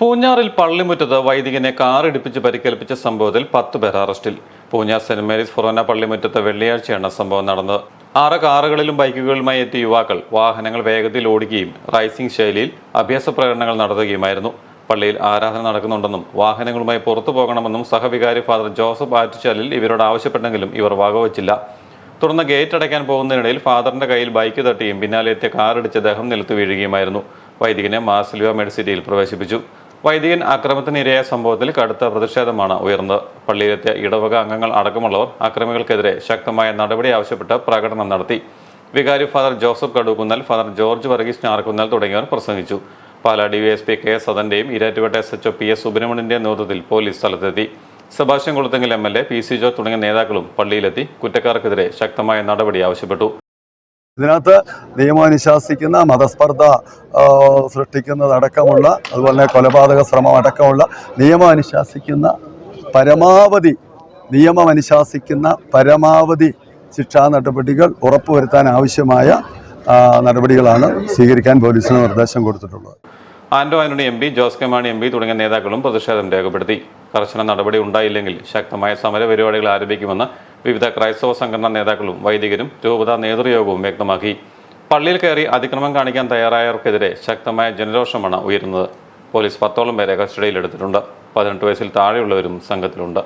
പൂഞ്ഞാറിൽ പള്ളിമുറ്റത്ത് വൈദികനെ കാറിടിപ്പിച്ച് പരിക്കേൽപ്പിച്ച സംഭവത്തിൽ പത്ത് പേർ അറസ്റ്റിൽ. പൂഞ്ഞാർ സെന്റ് മേരീസ് ഫൊറോന പള്ളിമുറ്റത്ത് വെള്ളിയാഴ്ചയാണ് സംഭവം നടന്നത്. ആറ് കാറുകളിലും ബൈക്കുകളിലുമായി എത്തിയ യുവാക്കൾ വാഹനങ്ങൾ വേഗത്തിൽ ഓടിക്കുകയും റൈസിംഗ് ശൈലിയിൽ അഭ്യാസ പ്രകടനങ്ങൾ നടത്തുകയുമായിരുന്നു. പള്ളിയിൽ ആരാധന നടക്കുന്നുണ്ടെന്നും വാഹനങ്ങളുമായി പുറത്തു പോകണമെന്നും സഹവികാരി ഫാദർ ജോസഫ് ആറ്റുചാലിൽ ഇവരോട് ആവശ്യപ്പെട്ടെങ്കിലും ഇവർ വകവച്ചില്ല. തുടർന്ന് ഗേറ്റ് അടയ്ക്കാൻ പോകുന്നതിനിടയിൽ ഫാദറിന്റെ കയ്യിൽ ബൈക്ക് തട്ടിയും പിന്നാലെ എത്തിയ കാറിടിച്ച് ദേഹം നിലത്ത് വീഴുകയുമായിരുന്നു. വൈദികനെ മാസിലിവ മെഡിസിറ്റിയിൽ പ്രവേശിപ്പിച്ചു. വൈദികൻ അക്രമത്തിനിരയായ സംഭവത്തിൽ കടുത്ത പ്രതിഷേധമാണ് ഉയർന്നത്. പള്ളിയിലെത്തിയ ഇടവക അംഗങ്ങൾ അടക്കമുള്ളവർ അക്രമികൾക്കെതിരെ ശക്തമായ നടപടി ആവശ്യപ്പെട്ട് പ്രകടനം നടത്തി. വികാരി father Joseph Kadukkunnel father George Varghese Njarakkunnel തുടങ്ങിയവർ പ്രസംഗിച്ചു. Pala DYSP K സദന്റെയും Erattupetta S H O P S സുബ്രഹ്മണ്യന്റെയും നേതൃത്വത്തിൽ പോലീസ് സ്ഥലത്തെത്തി. Sebastian Kulathinkal M L A P C George തുടങ്ങിയ നേതാക്കളും പള്ളിയിലെത്തി. കുറ്റക്കാർക്കെതിരെ ശക്തമായ നടപടി ആവശ്യപ്പെട്ടു. ഇതിനകത്ത് നിയമം അനുശാസിക്കുന്ന മതസ്പർദ്ധ സൃഷ്ടിക്കുന്നതടക്കമുള്ള അതുപോലെ തന്നെ കൊലപാതക ശ്രമം അടക്കമുള്ള നിയമം അനുശാസിക്കുന്ന പരമാവധി നിയമം അനുശാസിക്കുന്ന പരമാവധി ശിക്ഷാ നടപടികൾ ഉറപ്പുവരുത്താൻ ആവശ്യമായ നടപടികളാണ് സ്വീകരിക്കാൻ പോലീസിന് നിർദ്ദേശം കൊടുത്തിട്ടുള്ളത്. Anto Antony M P Jose K Mani M P തുടങ്ങിയ നേതാക്കളും പ്രതിഷേധം രേഖപ്പെടുത്തി. കർശന നടപടി ഉണ്ടായില്ലെങ്കിൽ ശക്തമായ സമര പരിപാടികൾ ആരംഭിക്കുമെന്ന് വിവിധ ക്രൈസ്തവ സംഘടനാ നേതാക്കളും വൈദികരും രൂപത നേതൃയോഗവും വ്യക്തമാക്കി. പള്ളിയിൽ കയറി അതിക്രമം കാണിക്കാൻ തയ്യാറായവർക്കെതിരെ ശക്തമായ ജനരോഷമാണ് ഉയരുന്നത്. പോലീസ് പത്തോളം പേരെ കസ്റ്റഡിയിലെടുത്തിട്ടുണ്ട്. പതിനെട്ട് വയസ്സിൽ താഴെയുള്ളവരും സംഘത്തിലുണ്ട്.